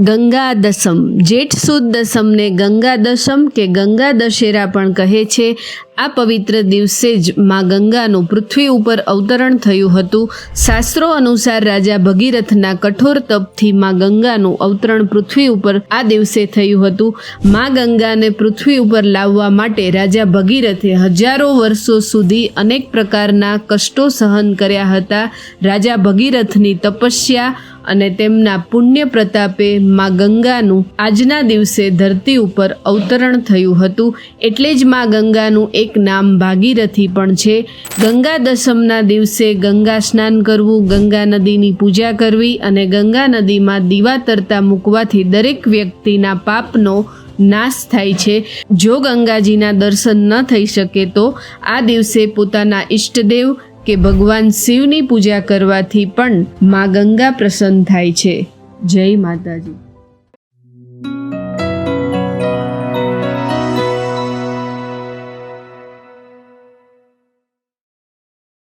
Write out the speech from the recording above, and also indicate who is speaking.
Speaker 1: ગંગા દસમ જેઠ સુદ દસમને ગંગા દશમ કે ગંગા દશેરા પણ કહે છે, આ પવિત્ર દિવસે જ માં ગંગાનું પૃથ્વી ઉપર અવતરણ થયું હતું. શાસ્ત્રો અનુસાર રાજા ભગીરથના કઠોર તપથી માં ગંગાનું અવતરણ પૃથ્વી ઉપર આ દિવસે થયું હતું. માં ગંગાને પૃથ્વી ઉપર લાવવા માટે રાજા ભગીરથે હજારો વર્ષો સુધી અનેક પ્રકારના કષ્ટો સહન કર્યા હતા. રાજા ભગીરથની તપસ્યા અને તેમના પુણ્ય પ્રતાપે મા ગંગાનું આજના દિવસે ધરતી ઉપર અવતરણ થયું હતું. એટલે જ મા ગંગાનું એક નામ ભાગીરથી પણ છે. ગંગા દશમના દિવસે ગંગા સ્નાન કરવું, ગંગા નદીની પૂજા કરવી અને ગંગા નદીમાં દીવા તરતા મૂકવાથી દરેક વ્યક્તિના પાપનો નાશ થાય છે. જો ગંગાજીના દર્શન ન થઈ શકે તો આ દિવસે પોતાના ઈષ્ટદેવ કે ભગવાન શિવની પૂજા કરવાથી પણ મા ગંગા પ્રસન્ન થાય છે. જય માતાજી.